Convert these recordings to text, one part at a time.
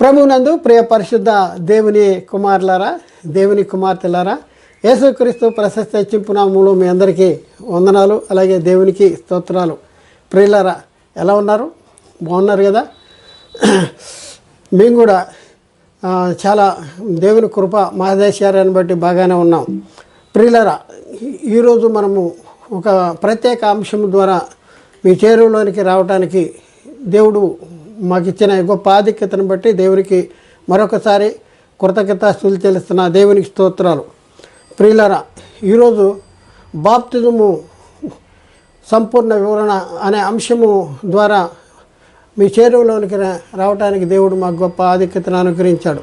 ప్రభునందు ప్రియ పరిశుద్ధ దేవుని కుమారులారా దేవుని కుమార్తెలారా యేసుక్రీస్తు ప్రశస్త చింపునామములు మీ అందరికీ వందనాలు అలాగే దేవునికి స్తోత్రాలు. ప్రియులారా ఎలా ఉన్నారు? బాగున్నారు కదా? మేము కూడా చాలా దేవుని కృప మహదేశారాన్ని బట్టి బాగానే ఉన్నాం. ప్రియులరా ఈరోజు మనము ఒక ప్రత్యేక అంశం ద్వారా మీ చేరువులోనికి రావడానికి దేవుడు మాకు ఇచ్చిన గొప్ప ఆధిక్యతను బట్టి దేవునికి మరొకసారి కృతజ్ఞతాస్తులు చెల్లిస్తున్న దేవునికి స్తోత్రాలు. ప్రియులరా ఈరోజు బాప్తిజము సంపూర్ణ వివరణ అనే అంశము ద్వారా మీ చేరువలోనికి రావడానికి దేవుడు మాకు గొప్ప ఆధిక్యతను అనుగ్రహించాడు.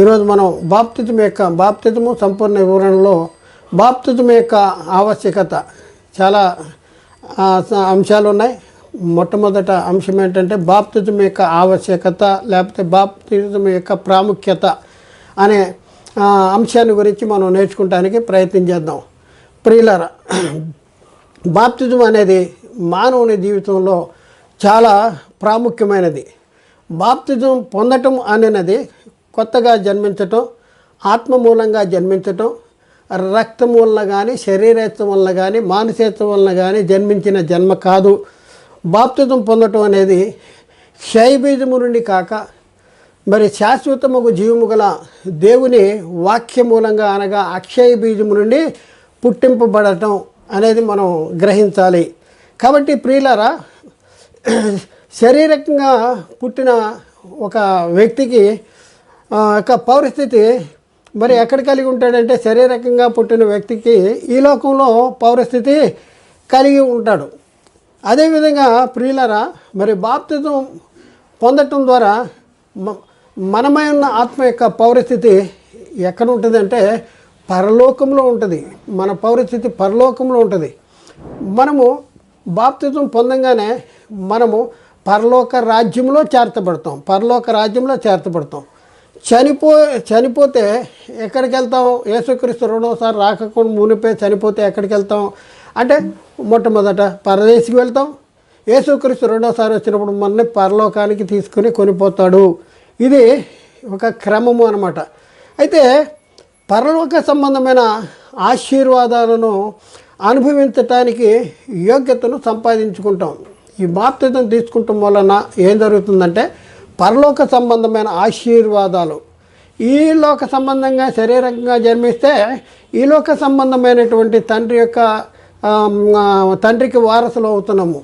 ఈరోజు మనం బాప్తిజం యొక్క బాప్తిజము సంపూర్ణ వివరణలో బాప్తిజం యొక్క ఆవశ్యకత చాలా అంశాలు ఉన్నాయి మొట్టమొదట అంశం ఏంటంటే బాప్తిజం యొక్క ఆవశ్యకత లేకపోతే బాప్తిజం యొక్క ప్రాముఖ్యత అనే అంశాన్ని గురించి మనం నేర్చుకోవడానికి ప్రయత్నం చేద్దాం. ప్రియులర బాప్తిజం అనేది మానవుని జీవితంలో చాలా ప్రాముఖ్యమైనది. బాప్తిజం పొందటం అనేది కొత్తగా జన్మించటం ఆత్మ మూలంగా జన్మించటం రక్తం వలన కానీ శరీరేత్వం వలన కానీ మానసేత్వం వలన కానీ జన్మించిన జన్మ కాదు. బాప్తిజం పొందటం అనేది క్షయబీజము నుండి కాక మరి శాశ్వతముకు జీవము గల దేవుని వాక్య మూలంగా అనగా అక్షయ బీజము నుండి పుట్టింపబడటం అనేది మనం గ్రహించాలి. కాబట్టి ప్రియులరా శారీరకంగా పుట్టిన ఒక వ్యక్తికి ఒక యొక్క పౌరస్థితి మరి ఎక్కడ కలిగి ఉంటాడంటే శారీరకంగా పుట్టిన వ్యక్తికి ఈ లోకంలో పౌరస్థితి కలిగి ఉంటాడు. అదేవిధంగా ప్రియులరా మరి బాప్తిజం పొందటం ద్వారా మనమై ఉన్న ఆత్మ యొక్క పౌరస్థితి ఎక్కడ ఉంటుందంటే పరలోకంలో ఉంటుంది. మన పౌరస్థితి పరలోకంలో ఉంటుంది. మనము బాప్తిజం పొందంగానే మనము పరలోక రాజ్యంలో చేర్చబడతాం. పరలోక రాజ్యంలో చేర్చబడతాం. చనిపో చనిపోతే ఎక్కడికి వెళ్తాం యేసుక్రీస్తు రెండోసారి రాకకుండా మునిపే చనిపోతే ఎక్కడికి వెళ్తాం అంటే మొట్టమొదట పరదేశికి వెళ్తాం. యేసుక్రీస్తు రెండోసారి వచ్చినప్పుడు మనల్ని పరలోకానికి తీసుకుని కొనిపోతాడు. ఇది ఒక క్రమము అనమాట అయితే పరలోక సంబంధమైన ఆశీర్వాదాలను అనుభవించటానికి యోగ్యతను సంపాదించుకుంటాం. ఈ బాప్తిజం తీసుకుంటాం వలన ఏం జరుగుతుందంటే పరలోక సంబంధమైన ఆశీర్వాదాలు. ఈ లోక సంబంధంగా శరీరంగా జన్మిస్తే ఈ లోక సంబంధమైనటువంటి తండ్రి యొక్క తండ్రికి వారసులు అవుతున్నాము.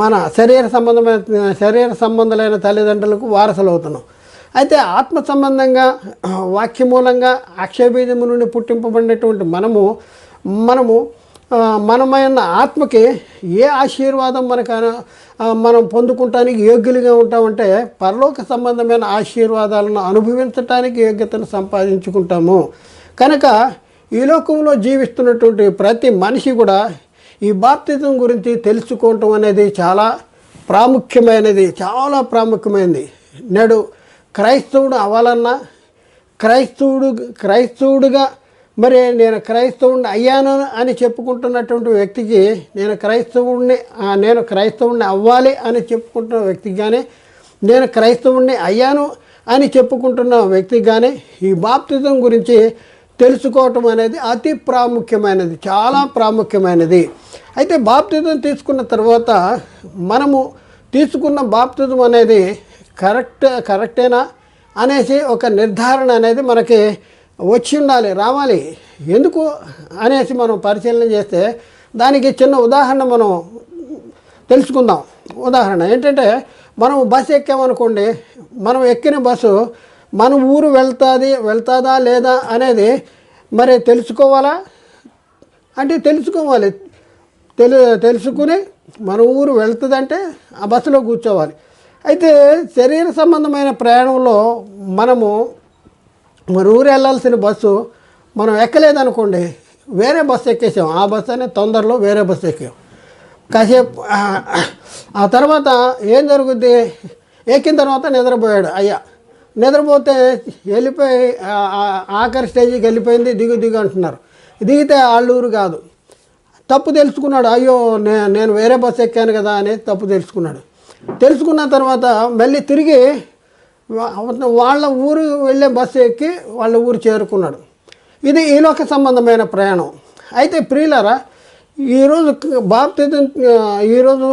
మన శరీర సంబంధమైన శరీర సంబంధులైన తల్లిదండ్రులకు వారసులు అవుతున్నాం. అయితే ఆత్మ సంబంధంగా వాక్యమూలంగా అక్షయబీజము నుండి పుట్టింపబడినటువంటి మనము మనము మనమైన ఆత్మకి ఏ ఆశీర్వాదం మనకు మనం పొందుకుంటానికి యోగ్యులుగా ఉంటామంటే పరలోక సంబంధమైన ఆశీర్వాదాలను అనుభవించటానికి యోగ్యతను సంపాదించుకుంటాము. కనుక ఈ లోకంలో జీవిస్తున్నటువంటి ప్రతి మనిషి కూడా ఈ బాప్తిజం గురించి తెలుసుకోవటం అనేది చాలా ప్రాముఖ్యమైనది చాలా ప్రాముఖ్యమైనది. నేడు క్రైస్తవుడు అవ్వాలన్నా క్రైస్తవుడు క్రైస్తవుడుగా మరి నేను క్రైస్తవుడిని అయ్యాను అని చెప్పుకుంటున్నటువంటి వ్యక్తికి నేను క్రైస్తవుడిని నేను క్రైస్తవుడిని అవ్వాలి అని చెప్పుకుంటున్న వ్యక్తికి కానీ నేను క్రైస్తవుడిని అయ్యాను అని చెప్పుకుంటున్న వ్యక్తికి కానీ ఈ బాప్తిజం గురించి తెలుసుకోవటం అనేది అతి ప్రాముఖ్యమైనది చాలా ప్రాముఖ్యమైనది. అయితే బాప్తిజం తీసుకున్న తర్వాత మనము తీసుకున్న బాప్తిజం అనేది కరెక్ట్ కరెక్టేనా అనేసి ఒక నిర్ధారణ అనేది మనకి వచ్చి ఉండాలి రావాలి. ఎందుకు అనేసి మనం పరిశీలన చేస్తే దానికి చిన్న ఉదాహరణ మనం తెలుసుకుందాం. ఉదాహరణ ఏంటంటే మనం బస్సు ఎక్కామనుకోండి మనం ఎక్కిన బస్సు మన ఊరు వెళ్తుంది వెళ్తుందా లేదా అనేది మరి తెలుసుకోవాలా? అంటే తెలుసుకోవాలి. తెలు తెలుసుకుని మన ఊరు వెళ్తుందంటే ఆ బస్సులో కూర్చోవాలి. అయితే శరీర సంబంధమైన ప్రయాణంలో మనము మన ఊరు వెళ్ళాల్సిన బస్సు మనం ఎక్కలేదనుకోండి వేరే బస్సు ఎక్కేసాం. ఆ బస్సు అనేది తొందరలో వేరే బస్సు ఎక్కాం. కాసేపు ఆ తర్వాత ఏం జరుగుద్ది? ఎక్కిన తర్వాత నిద్రపోయాడు అయ్యా. నిద్రపోతే వెళ్ళిపోయి ఆఖరి స్టేజ్కి వెళ్ళిపోయింది దిగు దిగు అంటున్నారు. దిగితే ఆళ్ళూరు కాదు. తప్పు తెలుసుకున్నాడు అయ్యో నే నేను వేరే బస్సు ఎక్కాను కదా అనేది తప్పు తెలుసుకున్నాడు. తెలుసుకున్న తర్వాత మళ్ళీ తిరిగి వాళ్ళ ఊరు వెళ్ళే బస్సు ఎక్కి వాళ్ళ ఊరు చేరుకున్నాడు. ఇది ఈలోక సంబంధమైన ప్రయాణం. అయితే ప్రియులరా ఈరోజు బాప్తిజం ఈరోజు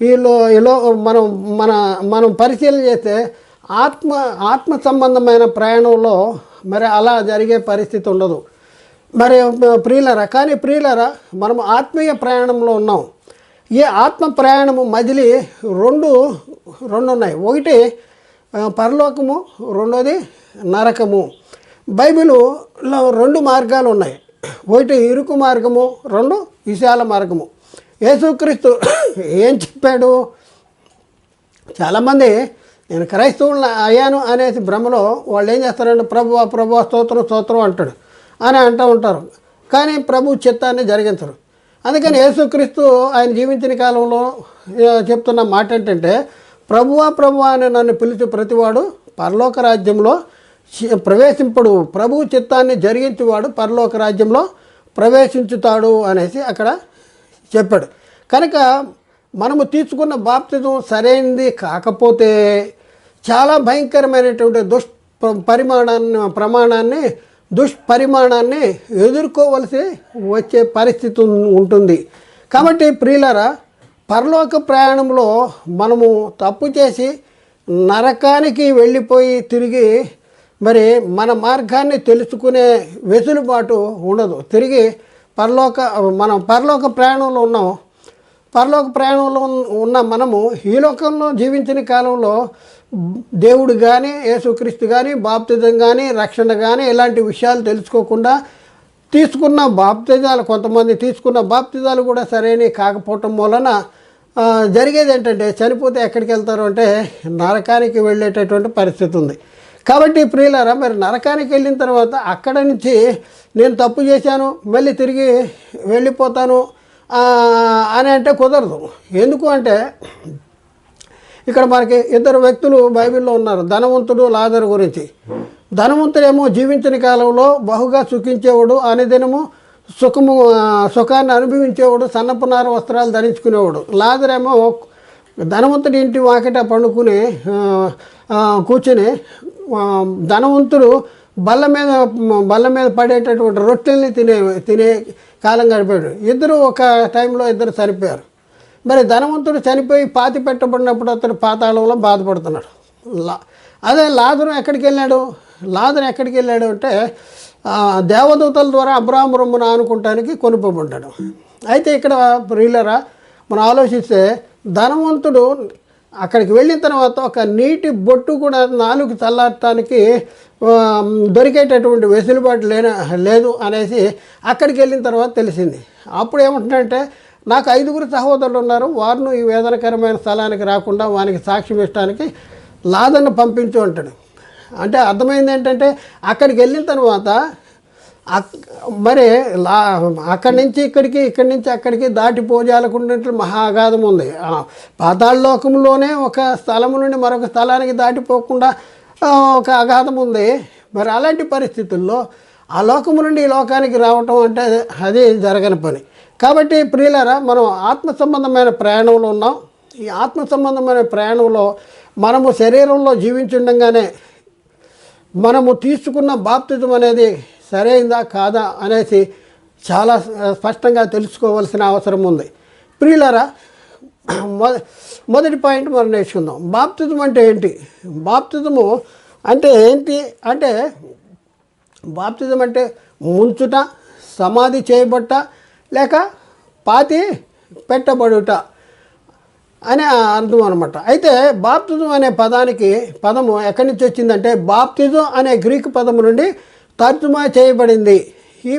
ఈలో ఈలో మనం మన మనం పరిశీలన చేస్తే ఆత్మ ఆత్మ సంబంధమైన ప్రయాణంలో మరి అలా జరిగే పరిస్థితి ఉండదు. మరి ప్రియులరా కానీ ప్రియులరా మనం ఆత్మీయ ప్రయాణంలో ఉన్నాం. ఈ ఆత్మ ప్రయాణము మజిలి రెండు రెండు ఉన్నాయి ఒకటి పరలోకము రెండోది నరకము. బైబిల్లో రెండు మార్గాలు ఉన్నాయి. ఒకటి ఇరుకు మార్గము రెండు విశాల మార్గము. యేసుక్రీస్తు ఏం చెప్పాడు? చాలామంది నేను క్రైస్తవులను అయ్యాను అనేసి భ్రమలో వాళ్ళు ఏం చేస్తారంటే ప్రభు ప్రభు స్తోత్రం స్తోత్రం అంటాడు. అని అంటూ ఉంటారు. కానీ ప్రభు చిత్తాన్ని జరిగించరు. అందుకని యేసుక్రీస్తు ఆయన జీవించిన కాలంలో చెప్తున్న మాట ఏంటంటే ప్రభువా ప్రభువా అని నన్ను పిలిచి ప్రతివాడు పరలోక రాజ్యంలో ప్రవేశింపడు. ప్రభు చిత్తాన్ని జరిగించేవాడు పరలోక రాజ్యంలో ప్రవేశించుతాడు అనేసి అక్కడ చెప్పాడు. కనుక మనము తీసుకున్న బాప్తిజం సరైనది కాకపోతే చాలా భయంకరమైనటువంటి దుష్ పరిమాణాన్ని ప్రమాణాన్ని దుష్పరిమాణాన్ని ఎదుర్కోవలసి వచ్చే పరిస్థితి ఉంటుంది. కాబట్టి ప్రియులరా పరలోక ప్రయాణంలో మనము తప్పు చేసి నరకానికి వెళ్ళిపోయి తిరిగి మరి మన మార్గాన్ని తెలుసుకునే వెసులుబాటు ఉండదు. తిరిగి పరలోక మనం పరలోక ప్రయాణంలో ఉన్నాం. పరలోక ప్రయాణంలో ఉన్న- మనము ఈ లోకంలో జీవించిన కాలంలో దేవుడు కానీ యేసుక్రీస్తు కానీ బాప్తిజం కానీ రక్షణ కానీ ఇలాంటి విషయాలు తెలుసుకోకుండా తీసుకున్న బాప్తిజాలు కొంతమంది తీసుకున్న బాప్తిజాలు కూడా సరైనవి కాకపోవటం వలన జరిగేది ఏంటంటే చనిపోతే ఎక్కడికి వెళ్తారు అంటే నరకానికి వెళ్ళేటటువంటి పరిస్థితి ఉంది. కాబట్టి ప్రియులారా మరి నరకానికి వెళ్ళిన తర్వాత అక్కడ నుంచి నేను తప్పు చేశాను మళ్ళీ తిరిగి వెళ్ళిపోతాను అని అంటే కుదరదు. ఎందుకు అంటే ఇక్కడ మనకి ఇద్దరు వ్యక్తులు బైబిల్లో ఉన్నారు. ధనవంతుడు లాజరు గురించి. ధనవంతుడేమో జీవించిన కాలంలో బహుగా సుఖించేవాడు అనుదినము సుఖము సుఖాన్ని అనుభవించేవాడు సన్నపునార వస్త్రాలు ధరించుకునేవాడు. లాజరేమో ధనవంతుడి ఇంటి వాకిట పండుకుని కూర్చుని ధనవంతుడు బల్ల మీద బల్ల మీద పడేటటువంటి రొట్టెల్ని తినే తినే కాలం గడిపాడు. ఇద్దరు ఒక టైంలో ఇద్దరు చనిపోయారు. మరి ధనవంతుడు చనిపోయి పాతి పెట్టబడినప్పుడు అతడు పాతాళంలో బాధపడుతున్నాడు. లా అదే లాదరు ఎక్కడికి వెళ్ళాడు? లాదరు ఎక్కడికి వెళ్ళాడు అంటే దేవదూతల ద్వారా అబ్రాహం రొమ్మున ఆనుకుంటానికి కొనుక్కోబడ్డాడు అయితే ఇక్కడ ప్రియులరా మనం ఆలోచిస్తే ధనవంతుడు అక్కడికి వెళ్ళిన తర్వాత ఒక నీటి బొట్టు కూడా నాలుగు చల్లారటానికి దొరికేటటువంటి వెసులుబాటు లేన లేదు అనేసి అక్కడికి వెళ్ళిన తర్వాత తెలిసింది. అప్పుడు ఏమంటున్నాడంటే నాకు ఐదుగురు సహోదరులు ఉన్నారు. వారిను ఈ వేదనకరమైన స్థలానికి రాకుండా వానికి సాక్ష్యం ఇవ్వడానికి లాదನ್ನು పంపించు అంటాడు. అంటే అర్థమైంది ఏంటంటే అక్కడికి వెళ్ళిన తర్వాత మరి లా అక్కడి నుంచి ఇక్కడికి ఇక్కడి నుంచి అక్కడికి దాటిపోజాలకుండే మహా అగాధం ఉంది. పాతాళలోకంలోనే ఒక స్థలం నుండి మరొక స్థలానికి దాటిపోకుండా ఒక అగాధం ఉంది. మరి అలాంటి పరిస్థితుల్లో ఆ లోకము నుండి ఈ లోకానికి రావటం అంటే అది జరగని పని. కాబట్టి ప్రియులరా మనం ఆత్మ సంబంధమైన ప్రయాణంలో ఉన్నాం. ఈ ఆత్మ సంబంధమైన ప్రయాణంలో మనము శరీరంలో జీవించుండగానే మనము తీసుకున్న బాప్తిజం అనేది సరైందా కాదా అనేసి చాలా స్పష్టంగా తెలుసుకోవాల్సిన అవసరం ఉంది. ప్రియులరా మొదటి పాయింట్ మనం నేర్చుకుందాం. బాప్తిజం అంటే ఏంటి? బాప్తిజము అంటే ఏంటి అంటే బాప్తిజం అంటే ముంచుట సమాధి చేయబట్ట లేక పాతి పెట్టబడుట అనే అర్థం అనమాట అయితే బాప్తిజం అనే పదానికి పదము ఎక్కడి నుంచి వచ్చిందంటే బాప్తిజం అనే గ్రీక్ పదము నుండి తర్జుమా చేయబడింది. ఈ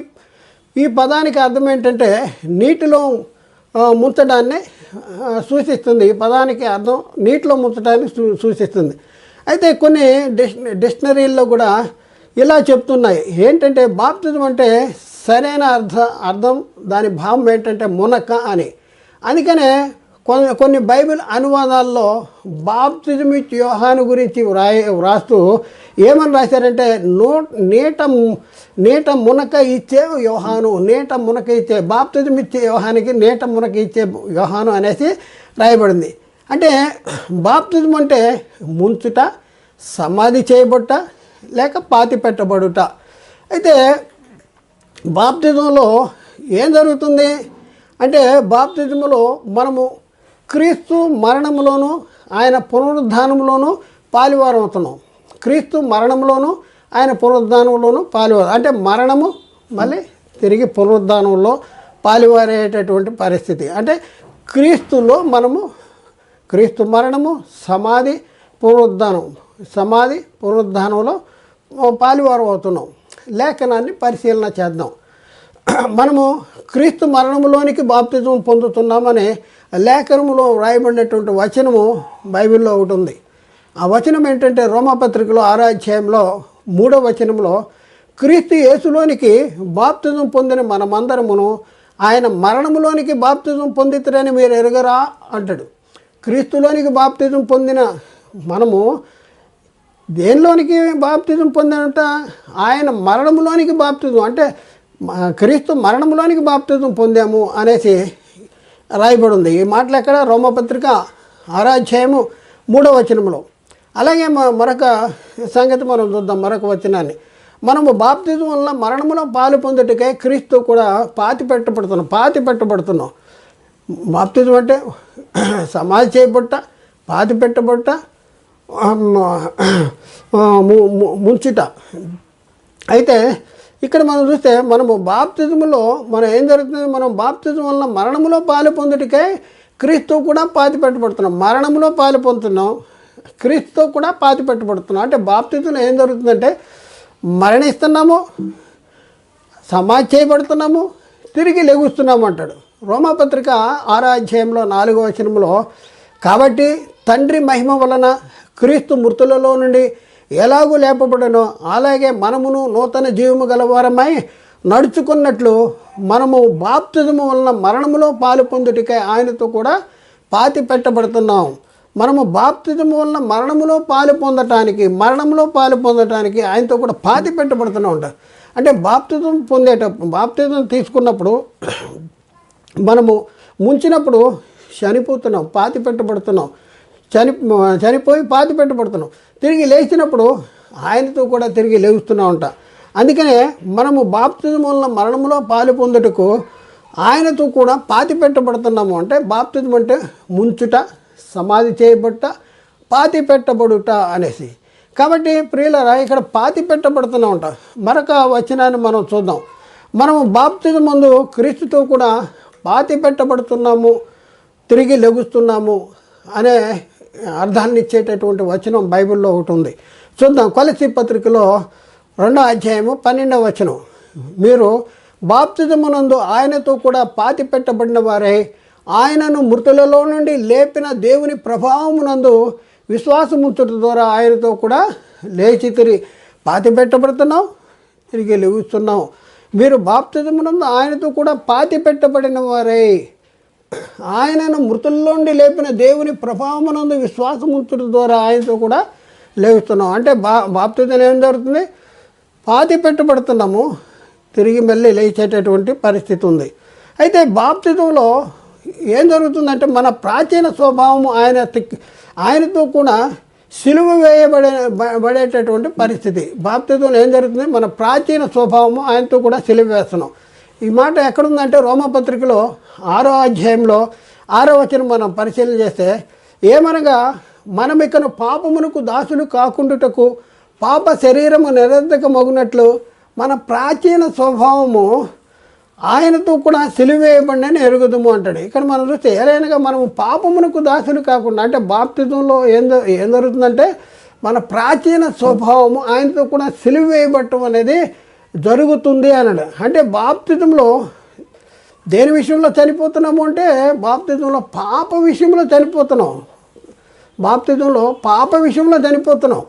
ఈ పదానికి అర్థం ఏంటంటే నీటిలో ముంచడాన్ని సూచిస్తుంది. ఈ పదానికి అర్థం నీటిలో ముంచడాన్ని సూ సూచిస్తుంది. అయితే కొన్ని డిక్ష డిక్షనరీల్లో కూడా ఇలా చెప్తున్నాయి. ఏంటంటే బాప్తిజం అంటే సరైన అర్థ అర్థం దాని భావం ఏంటంటే మునక అని. అందుకనే కొన్ని కొన్ని బైబిల్ అనువాదాల్లో బాప్తిజమిత్ యోహాను గురించి వ్రాయ వ్రాస్తూ ఏమని రాశారంటే నో నీట నీట మునక ఇచ్చే యోహాను నీట మునక ఇచ్చే బాప్తిజం ఇచ్చే యోహానికి నీట మునక ఇచ్చే యోహాను అనేసి రాయబడింది. అంటే బాప్తిజం అంటే ముంచుట సమాధి చేయబట్ట లేక పాతి పెట్టబడుట. అయితే బాప్తిజంలో ఏం జరుగుతుంది? అంటే బాప్తిజంలో మనము క్రీస్తు మరణంలోను ఆయన పునరుద్ధానంలోను పాలివారం అవుతున్నాం క్రీస్తు మరణంలోను ఆయన పునరుద్ధానంలోను పాలివారం. అంటే మరణము మళ్ళీ తిరిగి పునరుద్ధానంలో పాలివారేటటువంటి పరిస్థితి. అంటే క్రీస్తులో మనము క్రీస్తు మరణము సమాధి పునరుద్ధానం. సమాధి పునరుద్ధానంలో పాలివారం అవుతున్నాం లేఖనాన్ని పరిశీలన చేద్దాం. మనము క్రీస్తు మరణములోనికి బాప్తిజం పొందుతున్నామని లేఖనములో వ్రాయబడినటువంటి వచనము బైబిల్లో ఒకటి ఉంది. ఆ వచనం ఏంటంటే రోమపత్రికలో ఆరాధ్యాయంలో మూడో వచనంలో క్రీస్తు యేసులోనికి బాప్తిజం పొందిన మనమందరమును ఆయన మరణములోనికి బాప్తిజం పొందితురని మీరు ఎరగరా? అంటాడు. క్రీస్తులోనికి బాప్తిజం పొందిన మనము దేనిలోనికి బాప్తిజం పొందినట? ఆయన మరణంలోనికి బాప్తిజం అంటే క్రీస్తు మరణములోనికి బాప్తిజం పొందాము అనేసి రాయబడి ఉంది ఈ మాటలు ఎక్కడ? రోమపత్రిక ఆరాధ్యాయము మూడవ వచనంలో అలాగే మరొక సంగతి మనం చూద్దాం మరొక వచనాన్ని. మనము బాప్తిజం వల్ల మరణములో పాలు పొందుటకే క్రీస్తు కూడా పాతి పెట్టబడుతున్నాం పాతి పెట్టబడుతున్నాం. బాప్తిజం అంటే సమాధి చేయబట్ట పాతి పెట్టబట్ట ము- ము- ముంచుట. అయితే ఇక్కడ మనం చూస్తే మనము బాప్తిజంలో మనం ఏం జరుగుతుంది? మనం బాప్తిజం వల్ల మరణములో పాలు పొందుటకే క్రీస్తు కూడా పాతి పెట్టబడుతున్నాం. మరణంలో పాలు పొందుతున్నాం. క్రీస్తు కూడా పాతి పెట్టబడుతున్నాం. అంటే బాప్తిజంలో ఏం జరుగుతుందంటే మరణిస్తున్నాము సమాధి చేయబడుతున్నాము తిరిగి లెగుస్తున్నాము అంటాడు. రోమాపత్రిక ఆరో అధ్యాయంలో నాలుగో వచనంలో కాబట్టి తండ్రి మహిమ వలన క్రీస్తు మృతులలో నుండి ఎలాగూ లేపబడనో అలాగే మనమును నూతన జీవము గలవారమై నడుచుకున్నట్లు మనము బాప్తిజము వలన మరణములో పాలు పొందుటికై ఆయనతో కూడా పాతి పెట్టబడుతున్నాం. మనము బాప్తిజము వలన మరణములో పాలు పొందటానికి మరణంలో పాలు పొందటానికి ఆయనతో కూడా పాతి పెట్టబడుతున్నాం అంట. అంటే బాప్తిజం పొందేటప్పుడు బాప్తిజం తీసుకున్నప్పుడు మనము ముంచినప్పుడు చనిపోతున్నాం పాతి పెట్టబడుతున్నాం. చని చనిపోయి పాతి పెట్టబడుతున్నాం. తిరిగి లేచినప్పుడు ఆయనతో కూడా తిరిగి లేస్తున్నాం అంట అందుకనే మనము బాప్తిజం మరణములో మరణంలో పాలు పొందుటకు ఆయనతో కూడా పాతి పెట్టబడుతున్నాము అంటే బాప్తిజం అంటే ముంచుట సమాధి చేయబట్ట పాతి పెట్టబడుట అనేసి. కాబట్టి ప్రియులరా ఇక్కడ పాతి పెట్టబడుతున్నాం అంట మరొక వచనాన్ని మనం చూద్దాం. మనము బాప్తిజం ముందు క్రీస్తుతో కూడా పాతి పెట్టబడుతున్నాము తిరిగి లెగుస్తున్నాము అనే అర్థాన్ని ఇచ్చేటటువంటి వచనం బైబిల్లో ఒకటి ఉంది. చూద్దాం కొలసి పత్రికలో రెండో అధ్యాయము పన్నెండవ వచనం. మీరు బాప్తిజమునందు ఆయనతో కూడా పాతి పెట్టబడిన వారే ఆయనను మృతులలో నుండి లేపిన దేవుని ప్రభావమునందు విశ్వాసముంచుట ద్వారా ఆయనతో కూడా లేచి తిరిగి పాతి పెట్టబడుతున్నాం తిరిగి లెగుస్తున్నాం మీరు బాప్తిజమునందు ఆయనతో కూడా పాతి పెట్టబడిన వారే. ఆయనను మృతుల్లోండి లేపిన దేవుని ప్రభావమునందు విశ్వాసముంచుట ద్వారా ఆయనతో కూడా లేస్తున్నాం అంటే బా బాప్తిజం ఏం జరుగుతుంది? పాతి పెట్టుబడుతున్నాము తిరిగి మళ్ళీ లేచేటటువంటి పరిస్థితి ఉంది. అయితే బాప్తిజంలో ఏం జరుగుతుందంటే మన ప్రాచీన స్వభావం ఆయన ఆయనతో కూడా సిలువ వేయబడే పడేటటువంటి పరిస్థితి. బాప్తిజంలో ఏం జరుగుతుంది? మన ప్రాచీన స్వభావము ఆయనతో కూడా సిలువ వేస్తున్నాం. ఈ మాట ఎక్కడుందంటే రోమపత్రికలో ఆరో అధ్యాయంలో ఆరో వచనం మనం పరిశీలన చేస్తే ఏమనగా మనం ఇకను పాపమునకు దాసులు కాకుండుటకు పాప శరీరము నిరర్ధకమగునట్లు మన ప్రాచీన స్వభావము ఆయనతో కూడా సిలివేయబడినని ఎరుగుదము అంటాడు. ఇక్కడ మనం చూస్తే ఏదైనా మనము పాపమునకు దాసులు కాకుండా అంటే బాప్తిజంలో ఏం ఏం జరుగుతుందంటే మన ప్రాచీన స్వభావము ఆయనతో కూడా సిలివేయబట్టం అనేది జరుగుతుంది అన్నాడు. అంటే బాప్తిజంలో దేని విషయంలో చనిపోతున్నాము అంటే బాప్తిజంలో పాప విషయంలో చనిపోతున్నాం. బాప్తిజంలో పాప విషయంలో చనిపోతున్నాం.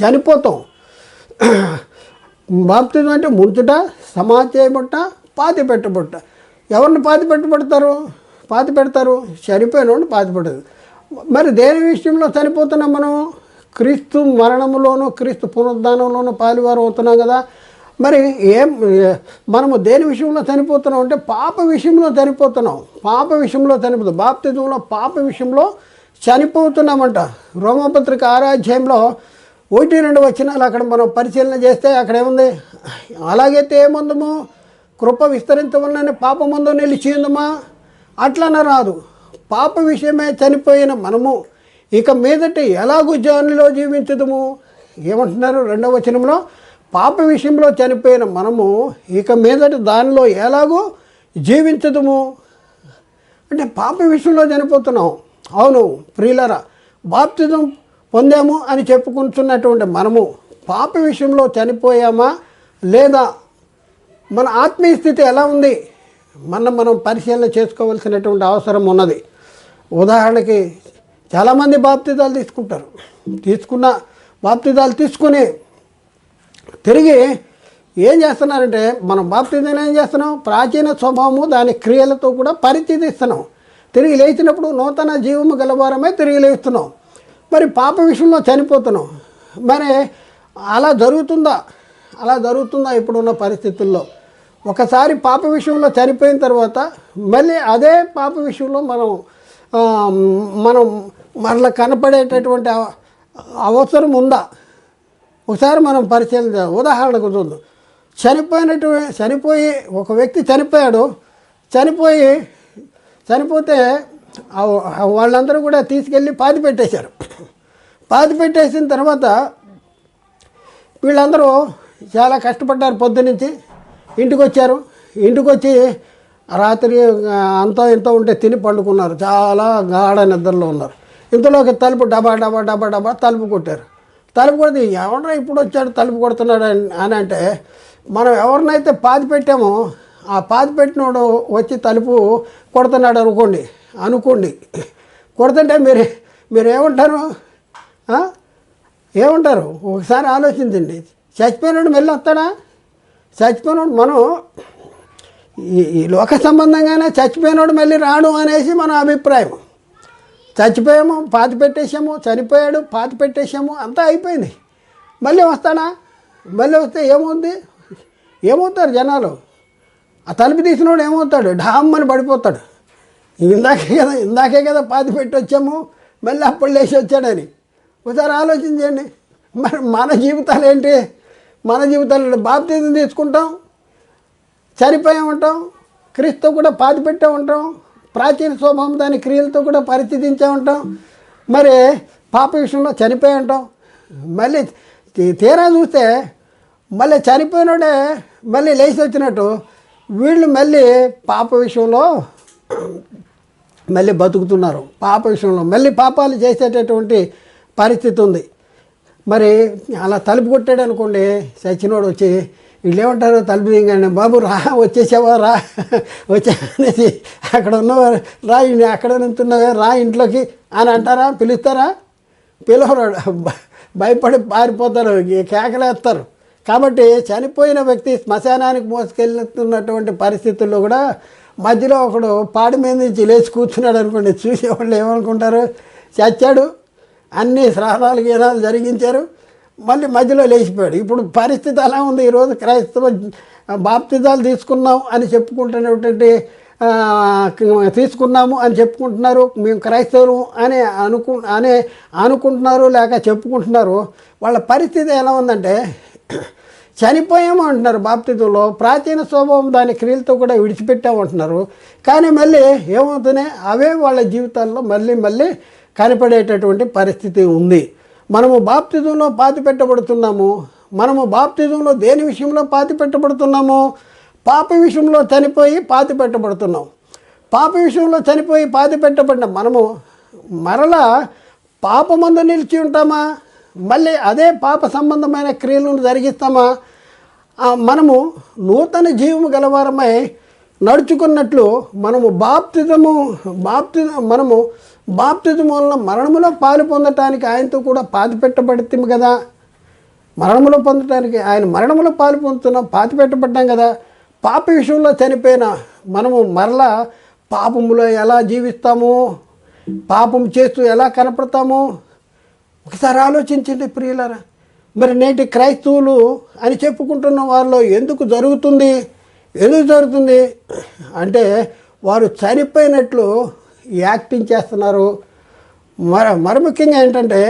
చనిపోతాం. బాప్తిజం అంటే ముంచుట సమాచేయబట్ట పాతి పెట్టబట్ట ఎవరిని పాతి పెట్టబడతారు పాతి పెడతారు చనిపోయిన పాతి పెట్టదు మరి దేని విషయంలో చనిపోతున్నాం మనం? క్రీస్తు మరణంలోనూ క్రీస్తు పునరుద్ధానంలోనూ పాలువారు అవుతున్నాం కదా. మరి ఏం మనము దేని విషయంలో చనిపోతున్నాం అంటే పాప విషయంలో చనిపోతున్నాం. పాప విషయంలో చనిపోతాం బాప్తిజంలో పాప విషయంలో చనిపోతున్నామంట. రోమపత్రిక ఆరాధ్యాయంలో ఒకటి రెండు వచ్చినాలు అక్కడ మనం పరిశీలన చేస్తే అక్కడ ఏముంది? అలాగైతే ఏముందము కృప విస్తరించవలనని పాపముందు నిలిచిందమా అట్లన రాదు పాప విషయమే చనిపోయిన మనము. ఇక మీదట ఎలాగూ జానిలో జీవించదము? ఏమంటున్నారు రెండవ వచనంలో? పాప విషయంలో చనిపోయిన మనము ఇక మీదట దానిలో ఎలాగూ జీవించదము? అంటే పాప విషయంలో చనిపోతున్నాం. అవును ప్రియులరా బాప్తిజం పొందాము అని చెప్పుకుంటున్నటువంటి మనము పాప విషయంలో చనిపోయామా లేదా? మన ఆత్మీయ స్థితి ఎలా ఉంది? మనం మనం పరిశీలన చేసుకోవాల్సినటువంటి అవసరం ఉన్నది. ఉదాహరణకి చాలామంది బాప్తిదాలు తీసుకుంటారు. తీసుకున్న బాప్తిదాలు తీసుకుని తిరిగి ఏం చేస్తున్నారంటే మనం బాప్తిజం ఏం చేస్తున్నాం? ప్రాచీన స్వభావము దాని క్రియలతో కూడా పరిచిదిస్తున్నాం తిరిగి లేచినప్పుడు నూతన జీవము గలవారమే తిరిగి లేస్తున్నాం. మరి పాప విషయంలో చనిపోతున్నాం. మరి అలా జరుగుతుందా? అలా జరుగుతుందా ఇప్పుడున్న పరిస్థితుల్లో? ఒకసారి పాప విషయంలో చనిపోయిన తర్వాత మళ్ళీ అదే పాప విషయంలో మనం మనం మరలా కనపడేటటువంటి అవసరం ఉందా? ఒకసారి మనం పరిశీలన ఉదాహరణకు చూద్దాం. చనిపోయినటువంటి చనిపోయి ఒక వ్యక్తి చనిపోయాడు. చనిపోయి చనిపోతే వాళ్ళందరూ కూడా తీసుకెళ్ళి పాతి పెట్టేశారు. పాతి పెట్టేసిన తర్వాత వీళ్ళందరూ చాలా కష్టపడ్డారు పొద్దునుంచి ఇంటికి వచ్చారు ఇంటికి వచ్చి రాత్రి అంతా ఇంత ఉంటే తిని పండుకున్నారు. చాలా గాఢ నిద్రలో ఉన్నారు. ఇంతలోకి తలుపు డబా డబా డబా డబా తలుపు కొట్టారు. తలుపు కొడితే ఎవరైనా ఇప్పుడు వచ్చాడు తలుపు కొడుతున్నాడు అని అంటే మనం ఎవరినైతే పాతి పెట్టామో ఆ పాతి పెట్టినోడు వచ్చి తలుపు కొడుతున్నాడు అనుకోండి అనుకోండి. కొడుతుంటే మీరు మీరు ఏమంటారు ఏమంటారు? ఒకసారి ఆలోచించండి. చచ్చిపోయినాడు మళ్ళీ వస్తాడా? చచ్చిపోయినాడు మనం ఈ ఈ లోక సంబంధంగానే చచ్చిపోయినాడు మళ్ళీ రాడు అనేసి మన అభిప్రాయం. చచ్చిపోయాము పాతి పెట్టేసాము చనిపోయాడు పాతి పెట్టేసాము అంతా అయిపోయింది మళ్ళీ వస్తాడా? మళ్ళీ వస్తే ఏమవుద్ది? ఏమవుతారు జనాలు? ఆ తలుపు తీసినోడు ఏమవుతాడు? ఢామ్మని పడిపోతాడు. ఇందాకే కదా ఇందాకే కదా పాతి పెట్టి వచ్చాము మళ్ళీ అప్పుడు లేచి వచ్చాడని. ఒకసారి ఆలోచించండి మరి మన జీవితాలు ఏంటి? మన జీవితాలు బాప్తీసం తీసుకుంటాం చనిపోయా ఉంటాం క్రీస్తు కూడా పాతి పెట్టే ఉంటాం ప్రాచీన స్వభావం దాని క్రియలతో కూడా పరిస్థితించే ఉంటాం. మరి పాప విషయంలో చనిపోయి ఉంటాం. మళ్ళీ తీరా చూస్తే మళ్ళీ చనిపోయినోడే మళ్ళీ లేచి వచ్చినట్టు వీళ్ళు మళ్ళీ పాప విషయంలో మళ్ళీ బతుకుతున్నారు. పాప విషయంలో మళ్ళీ పాపాలు చేసేటటువంటి పరిస్థితి ఉంది. మరి అలా తలుపు కొట్టాడు అనుకోండి సచినోడు వచ్చి వీళ్ళు ఏమంటారు తలుపు బాబు రా వచ్చేసావా రా. వచ్చా అనేసి అక్కడ ఉన్నవారు రా ఇన్ని అక్కడ ఉంటున్నావే రా ఇంట్లోకి అని అంటారా? పిలుస్తారా? పిలవరు. భయపడి పారిపోతారు. కేకలేస్తారు. కాబట్టి చనిపోయిన వ్యక్తి శ్మశానానికి మోసుకెళ్తున్నటువంటి పరిస్థితుల్లో కూడా మధ్యలో ఒకడు పాడి మీద నుంచి లేచి కూర్చున్నాడు అనుకోండి. చూసేవాళ్ళు ఏమనుకుంటారు? చచ్చాడు. అన్ని శ్రాదాలు గీనాలు జరిగించారు. మళ్ళీ మధ్యలో లేచిపోయాడు. ఇప్పుడు పరిస్థితి అలా ఉంది. ఈరోజు క్రైస్తవ బాప్తిదాలు తీసుకున్నాం అని చెప్పుకుంటున్నటువంటి తీసుకున్నాము అని చెప్పుకుంటున్నారు. మేము క్రైస్తవులు అని అనుకు అనే అనుకుంటున్నారు లేక చెప్పుకుంటున్నారు. వాళ్ళ పరిస్థితి ఎలా ఉందంటే చనిపోయాము అంటున్నారు బాప్తిజంలో. ప్రాచీన స్వభావం దాని క్రియలతో కూడా విడిచిపెట్టామంటున్నారు కానీ మళ్ళీ ఏమవుతున్నాయి అవే వాళ్ళ జీవితాల్లో మళ్ళీ మళ్ళీ కనపడేటటువంటి పరిస్థితి ఉంది. మనము బాప్తిజంలో పాతి పెట్టబడుతున్నాము. మనము బాప్తిజంలో దేని విషయంలో పాతి పెట్టబడుతున్నాము? పాప విషయంలో చనిపోయి పాతి పెట్టబడుతున్నాం. పాప విషయంలో చనిపోయి పాతి పెట్టబడిన మనము మరలా పాపమందు నిలిచి ఉంటామా? మళ్ళీ అదే పాప సంబంధమైన క్రియలను జరిగిస్తామా? మనము నూతన జీవము గలవారమై నడుచుకున్నట్లు మనము బాప్తిజము బాప్తి మనము బాప్తిజం వలన మరణములో పాలు పొందటానికి ఆయనతో కూడా పాతి పెట్టబడుతుంది కదా మరణములో పొందటానికి ఆయన మరణములో పాలు పొందుతున్నాం పాతి పెట్టబడ్డాం కదా పాప విషయంలో చనిపోయిన మనము మరలా పాపములో ఎలా జీవిస్తాము? పాపం చేస్తూ ఎలా కనపడతాము? ఒకసారి ఆలోచించండి ప్రియులరా. మరి నేటి క్రైస్తవులు అని చెప్పుకుంటున్న వారిలో ఎందుకు జరుగుతుంది? ఎందుకు జరుగుతుంది? అంటే వారు చనిపోయినట్లు యాక్టింగ్ చేస్తున్నారు. మర మరి ముఖ్యంగా ఏంటంటే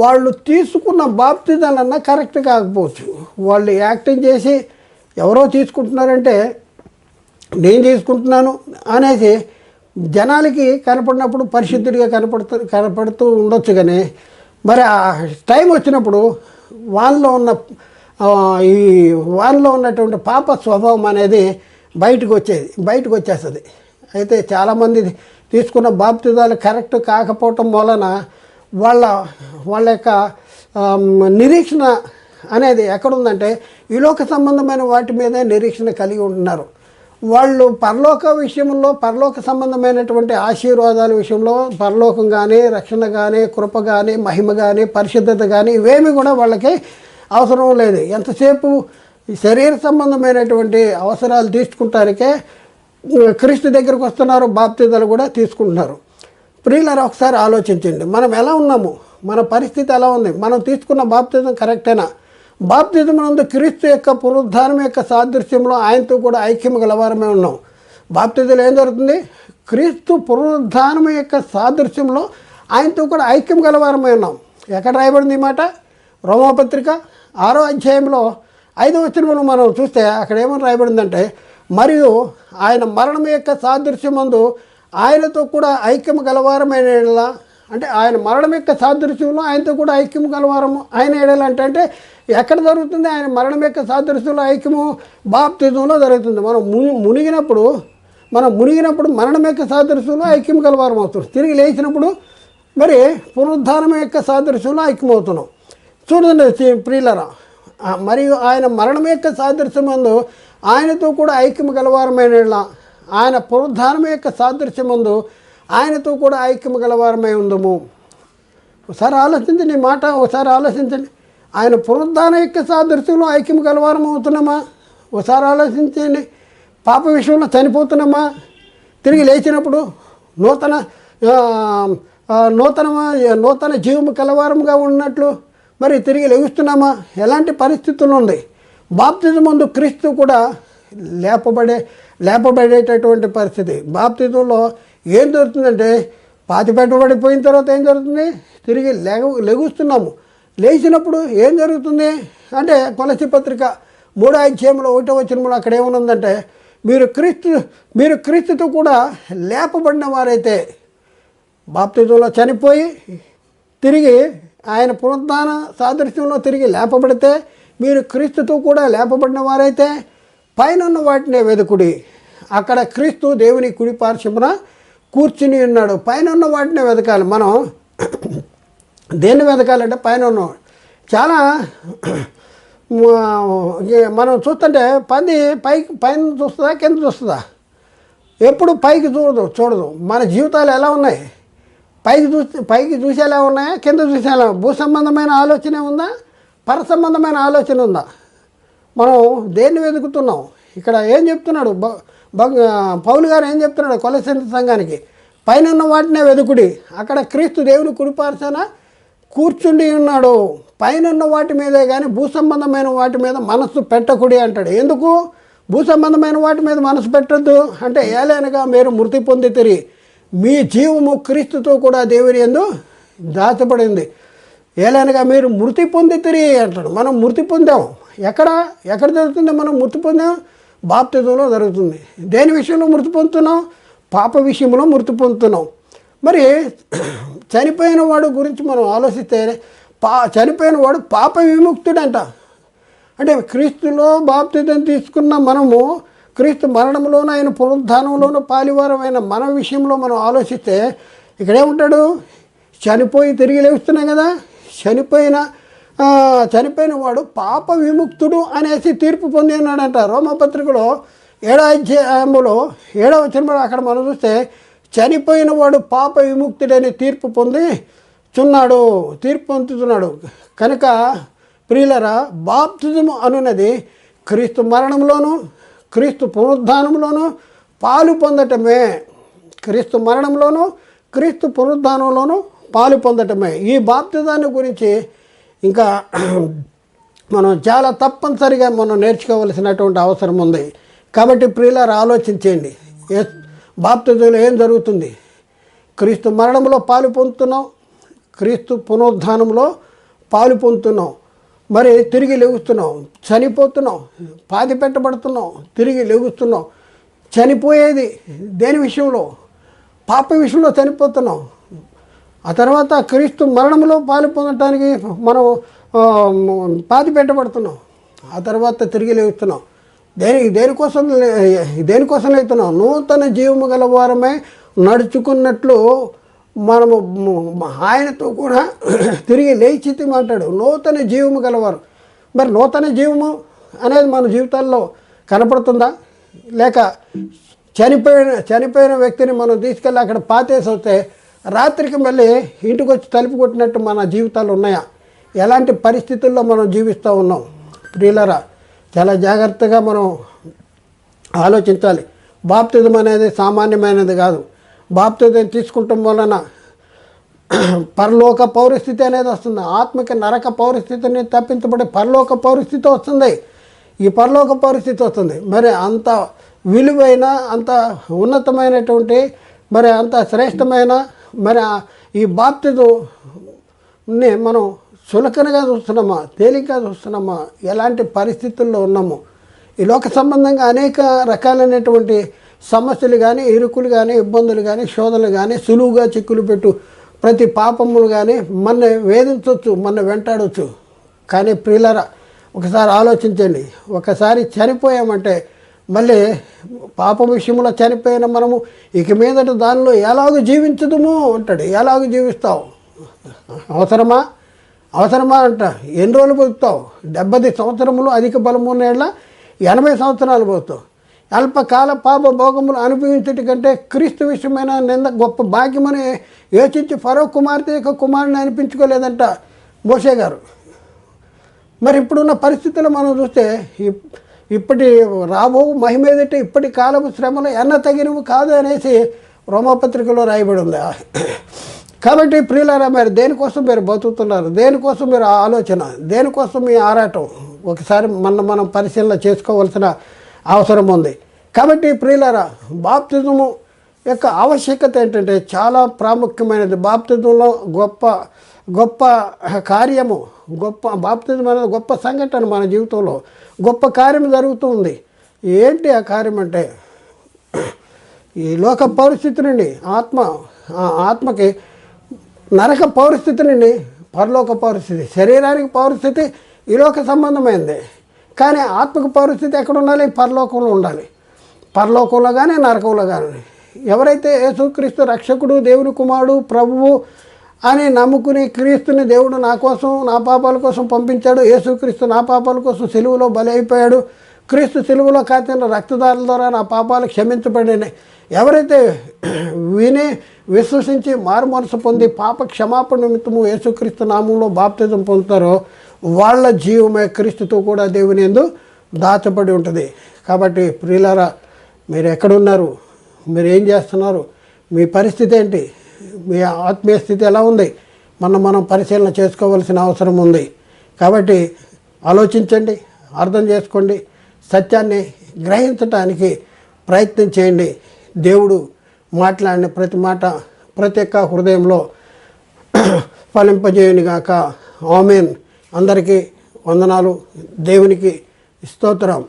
వాళ్ళు తీసుకున్న బాప్తిదాలన్నా కరెక్ట్ కాకపోవచ్చు. వాళ్ళు యాక్టింగ్ చేసి ఎవరో తీసుకుంటున్నారంటే నేను తీసుకుంటున్నాను అనేసి జనాలకి కనపడినప్పుడు పరిశుద్ధుడిగా కనపడుతూ కనపడుతూ ఉండొచ్చు కానీ మరి ఆ టైం వచ్చినప్పుడు వాళ్ళలో ఉన్న ఈ వాళ్ళలో ఉన్నటువంటి పాప స్వభావం అనేది బయటకు వచ్చేది బయటకు వచ్చేస్తుంది. అయితే చాలామంది తీసుకున్న బాప్తిదాలు కరెక్ట్ కాకపోవటం వలన వాళ్ళ వాళ్ళ యొక్క నిరీక్షణ అనేది ఎక్కడుందంటే ఈ లోక సంబంధమైన వాటి మీదే నిరీక్షణ కలిగి ఉంటున్నారు. వాళ్ళు పరలోక విషయంలో పరలోక సంబంధమైనటువంటి ఆశీర్వాదాల విషయంలో పరలోకం కానీ రక్షణ కానీ కృప కానీ మహిమ కానీ పరిశుద్ధత కానీ ఇవేమి కూడా వాళ్ళకి అవసరం లేదు. ఎంతసేపు శరీర సంబంధమైనటువంటి అవసరాలు తీసుకుంటానికే క్రీస్తు దగ్గరకు వస్తున్నారు బాప్తిదలు కూడా తీసుకుంటున్నారు. ప్రియులారా ఒకసారి ఆలోచించండి. మనం ఎలా ఉన్నాము? మన పరిస్థితి ఎలా ఉంది? మనం తీసుకున్న బాప్తిజం కరెక్టేనా? బాప్తిజం నందు క్రీస్తు యొక్క పునరుద్ధానం యొక్క సాదృశ్యంలో ఆయనతో కూడా ఐక్యం గలవారమే ఉన్నాం. బాప్తిజలు ఏం జరుగుతుంది? క్రీస్తు పునరుద్ధానం యొక్క సాదృశ్యంలో ఆయనతో కూడా ఐక్యం గలవారమే ఉన్నాం. ఎక్కడ రాయబడింది ఈ మాట? రోమపత్రిక ఆరో అధ్యాయంలో ఐదో వచనంలో మనం చూస్తే అక్కడ ఏమని రాయబడిందంటే మరియు ఆయన మరణం యొక్క సాదృశ్యమందు ఆయనతో కూడా ఐక్యం గలవారమైన ఎడలా అంటే ఆయన మరణం యొక్క సాదృశ్యంలో ఆయనతో కూడా ఐక్యం గలవారము ఆయన ఎడల అంటే అంటే ఎక్కడ జరుగుతుంది? ఆయన మరణం యొక్క సాదృశ్యంలో ఐక్యము బాప్తిజంలో జరుగుతుంది. మనం మునిగినప్పుడు మనం మునిగినప్పుడు మరణం యొక్క సాదృశ్యంలో ఐక్యం గలవారం అవుతుంది తిరిగి లేచినప్పుడు మరి పునరుద్ధానం యొక్క సాదృశ్యంలో ఐక్యమవుతున్నాం చూడండి ప్రియులరా మరియు ఆయన మరణం యొక్క సాదృశ్యమందు ఆయనతో కూడా ఐక్యము గలవారమైన ఆయన పునరుద్ధానం యొక్క సాదృశ్యముందు ఆయనతో కూడా ఐక్యము గలవారమై ఉందము. ఒకసారి ఆలోచించండి మాట ఒకసారి ఆలోచించండి. ఆయన పునరుద్ధాన యొక్క సాదృశ్యంలో ఐక్యం గలవారం అవుతున్నామా ఒకసారి ఆలోచించండి. పాప విషయంలో చనిపోతున్నామా? తిరిగి లేచినప్పుడు నూతన నూతన నూతన జీవము కలవారంగా ఉన్నట్లు మరి తిరిగి లెగుస్తున్నామా ఎలాంటి పరిస్థితులు ఉన్నాయి బాప్తిజం ముందు క్రీస్తు కూడా లేపబడే లేపబడేటటువంటి పరిస్థితి. బాప్తిజంలో ఏం జరుగుతుందంటే పాతి పెట్టబడిపోయిన తర్వాత ఏం జరుగుతుంది? తిరిగి లెగ లెగుస్తున్నాము. లేచినప్పుడు ఏం జరుగుతుంది? అంటే కొలసి పత్రిక మూడో అధ్యాయంలో ఒకటో వచ్చిన అక్కడ ఏమనుందంటే మీరు క్రీస్తు మీరు క్రీస్తుతో కూడా లేపబడిన వారైతే బాప్తిజంలో చనిపోయి తిరిగి ఆయన పునరుద్ధాన సాదృశ్యంలో తిరిగి లేపబడితే మీరు క్రీస్తుతో కూడా లేపబడిన వారైతే పైన వాటినే వెదుకుడి. అక్కడ క్రీస్తు దేవుని కుడి పార్శ్వమున కూర్చుని ఉన్నాడు. పైన ఉన్న వాటినే వెతకాలి మనం దేన్ని వెతకాలంటే పైన ఉన్నవాడు చాలా మనం చూస్తుంటే పంది పైకి పైన చూస్తుందా కింద చూస్తుందా? ఎప్పుడు పైకి చూడదు చూడదు. మన జీవితాలు ఎలా ఉన్నాయి? పైకి చూసి పైకి చూసేలా ఉన్నాయా కింద చూసేలా భూ సంబంధమైన ఆలోచనే ఉందా? పర సంబంధమైన ఆలోచన ఉందా? మనం దేన్ని వెతుకుతున్నాం? ఇక్కడ ఏం చెప్తున్నాడు? బ- పౌలు గారు ఏం చెప్తున్నాడు కొలసింత సంఘానికి? పైన ఉన్న వాటినే వెదుకుడి. అక్కడ క్రీస్తు దేవుని కుడిపార్చన కూర్చుండి ఉన్నాడు. పైన ఉన్న వాటి మీదే కానీ భూ సంబంధమైన వాటి మీద మనస్సు పెట్టకుడి అంటాడు. ఎందుకు? భూ సంబంధమైన వాటి మీద మనసు పెట్టద్దు. అంటే ఏలైనగా మీరు మృతి పొందితిరి. మీ జీవము క్రీస్తుతో కూడా దేవుని ఎందు దాచబడింది. ఏలైనగా మీరు మృతి పొందితిరి అంటాడు. మనం మృతి పొందాం. ఎక్కడ? ఎక్కడ జరుగుతుంది? మనం మృతి పొందాం? బాప్తిజంలో జరుగుతుంది. దేని విషయంలో మృతి పొందుతున్నాం? పాప విషయంలో మృతి పొందుతున్నాం. మరి చనిపోయిన వాడు గురించి మనం ఆలోచిస్తే పా చనిపోయిన వాడు పాప విముక్తుడంట. అంటే క్రీస్తులో బాప్తిజం తీసుకున్న మనము క్రీస్తు మరణంలోనూ ఆయన పునరుద్ధానంలోనూ పాలివారమైన మన విషయంలో మనం ఆలోచిస్తే ఇక్కడేముంటాడు? చనిపోయి తిరిగి లేస్తున్నాం కదా? చనిపోయిన చనిపోయిన వాడు పాప విముక్తుడు అనేసి తీర్పు పొంది ఉన్నాడంట. రోమపత్రికలో ఏడో అధ్యాయంలో ఏడవ వచనంలో అక్కడ మనం చూస్తే చనిపోయిన వాడు పాప విముక్తుడని తీర్పు పొంది చున్నాడు తీర్పు పొందుతున్నాడు. కనుక ప్రియులరా బాప్తిజము అనున్నది క్రీస్తు మరణంలోను క్రీస్తు పునరుద్ధానంలోను పాలు పొందటమే. క్రీస్తు మరణంలోను క్రీస్తు పునరుద్ధానంలోను పాలు పొందటమే. ఈ బాప్తిజాన్ని గురించి ఇంకా మనం చాలా తప్పనిసరిగా మనం నేర్చుకోవలసినటువంటి అవసరం ఉంది. కాబట్టి ప్రియులారు ఆలోచించేయండి. ఏ బాప్తిజంలో ఏం జరుగుతుంది? క్రీస్తు మరణంలో పాలు పొందుతున్నాం. క్రీస్తు పునరుద్ధానంలో పాలు పొందుతున్నాం. మరి తిరిగి లెగుస్తున్నాం. చనిపోతున్నాం. పాతి పెట్టబడుతున్నాం. తిరిగి లెగుస్తున్నాం. చనిపోయేది దేని విషయంలో? పాప విషయంలో చనిపోతున్నాం. ఆ తర్వాత క్రీస్తు మరణంలో పాలు పొందటానికి మనం పాతి పెట్టబడుతున్నాం ఆ తర్వాత తిరిగి లేస్తున్నాం. దేని దేనికోసం దేనికోసం లేతున్నాం నూతన జీవము గలవారమే నడుచుకున్నట్లు మనము ఆయనతో కూడా తిరిగి లేచితి అంటాడు నూతన జీవము గలవారు మరి నూతన జీవము అనేది మన జీవితాల్లో కనపడుతుందా? లేక చనిపోయిన చనిపోయిన వ్యక్తిని మనం తీసుకెళ్ళి అక్కడ పాతేసి వస్తే రాత్రికి మళ్ళీ ఇంటికి వచ్చి తలుపు కొట్టినట్టు మన జీవితాలు ఉన్నాయా? ఎలాంటి పరిస్థితుల్లో మనం జీవిస్తూ ఉన్నాం? ప్రియులరా చాలా జాగ్రత్తగా మనం ఆలోచించాలి. బాప్తిజం అనేది సామాన్యమైనది కాదు. బాప్తిజం తీసుకుంటాం వలన పరలోక పౌరస్థితి అనేది వస్తుంది. ఆత్మకి నరక పౌరస్థితిని తప్పించబడే పరలోక పౌరస్థితి వస్తుంది. ఈ పరలోక పరిస్థితి వస్తుంది. మరి అంత విలువైన అంత ఉన్నతమైనటువంటి మరి అంత శ్రేష్టమైన మరి ఈ బాప్తిని మనం చులకనగా చూస్తున్నామా తేలికగా చూస్తున్నామా ఎలాంటి పరిస్థితుల్లో ఉన్నాము? ఈ లోక సంబంధంగా అనేక రకాలైనటువంటి సమస్యలు కానీ ఇరుకులు కానీ ఇబ్బందులు కానీ శోధనలు కానీ సులువుగా చిక్కులు పెట్టు ప్రతి పాపములు కానీ మన వేధించవచ్చు మన వెంటాడవచ్చు కానీ ప్రియులరా ఒకసారి ఆలోచించండి. ఒకసారి చనిపోయామంటే మళ్ళీ పాప విషయంలో చనిపోయిన మనము ఇక మీదట దానిలో ఎలాగ జీవించదుము అంటాడు. ఎలాగ జీవిస్తావు? అవసరమా? అవసరమా అంట. ఎన్ని రోజులు బతుకుతావు? డెబ్బది సంవత్సరములు అధిక బలము ఉన్నేళ్ళ ఎనభై సంవత్సరాలు పోతావు అల్పకాల పాప భోగములు అనుభవించటి కంటే క్రీస్తు విషయమైన నింద గొప్ప భాగ్యమని యోచించి ఫరో కుమార్తె యొక్క కుమారుని అనిపించుకోలేదంట మోషే గారు. మరి ఇప్పుడున్న పరిస్థితుల్లో మనం చూస్తే ఈ ఇప్పటి రాబో మహిమ ఏదంటే ఇప్పటి కాలపు శ్రమలు ఎన్న తగినవి కాదు అనేసి రోమపత్రికలో రాయబడి ఉంది. కాబట్టి ప్రియులారా మీరు దేనికోసం మీరు బతుకుతున్నారు? దేనికోసం మీరు ఆలోచన? దేనికోసం మీ ఆరాటం? ఒకసారి మన మనం పరిశీలన చేసుకోవాల్సిన అవసరం ఉంది. కాబట్టి ప్రియులారా బాప్తిజము యొక్క ఆవశ్యకత ఏంటంటే చాలా ప్రాముఖ్యమైనది. బాప్తిజంలో గొప్ప గొప్ప కార్యము గొప్ప బాప్తిజం అనేది గొప్ప సంఘటన మన జీవితంలో. గొప్ప కార్యం జరుగుతుంది ఏంటి ఆ కార్యం అంటే? ఈ లోక పౌరస్థితి నుండి ఆత్మ ఆ ఆత్మకి నరక పౌరస్థితి నుండి పరలోక పౌరస్థితి శరీరానికి పౌరస్థితి ఈ లోక సంబంధమైంది. కానీ ఆత్మకు పౌరస్థితి ఎక్కడ ఉండాలి? పరలోకంలో ఉండాలి. పరలోకంలో కానీ నరకంలో కానీ ఎవరైతే యేసుక్రీస్తు రక్షకుడు దేవుని కుమారుడు ప్రభువు అని నమ్ముకుని క్రీస్తుని దేవుడు నా కోసం నా పాపాల కోసం పంపించాడు. యేసుక్రీస్తు నా పాపాల కోసం సెలువులో బలి అయిపోయాడు క్రీస్తు సెలువులో కాచిన రక్తదారుల ద్వారా నా పాపాలు క్షమించబడినాయి. ఎవరైతే విని విశ్వసించి మారు మనసు పొంది పాప క్షమాపణ నిమిత్తము యేసుక్రీస్తు నామంలో బాప్తిజం పొందుతారో వాళ్ళ జీవమే క్రీస్తుతో కూడా దేవుని ఎందు దాచబడి ఉంటుంది. కాబట్టి ప్రియులారా మీరు ఎక్కడున్నారు? మీరు ఏం చేస్తున్నారు? మీ పరిస్థితి ఏంటి? మీ ఆత్మీయ స్థితి ఎలా ఉంది? మనం మనం పరిశీలన చేసుకోవాల్సిన అవసరం ఉంది. కాబట్టి ఆలోచించండి అర్థం చేసుకోండి సత్యాన్ని గ్రహించటానికి ప్రయత్నం చేయండి. దేవుడు మాట్లాడిన ప్రతి మాట ప్రతి ఒక్క హృదయంలో ఫలింపజేయునిగాక. ఆమెన్. అందరికీ వందనాలు. దేవునికి స్తోత్రం.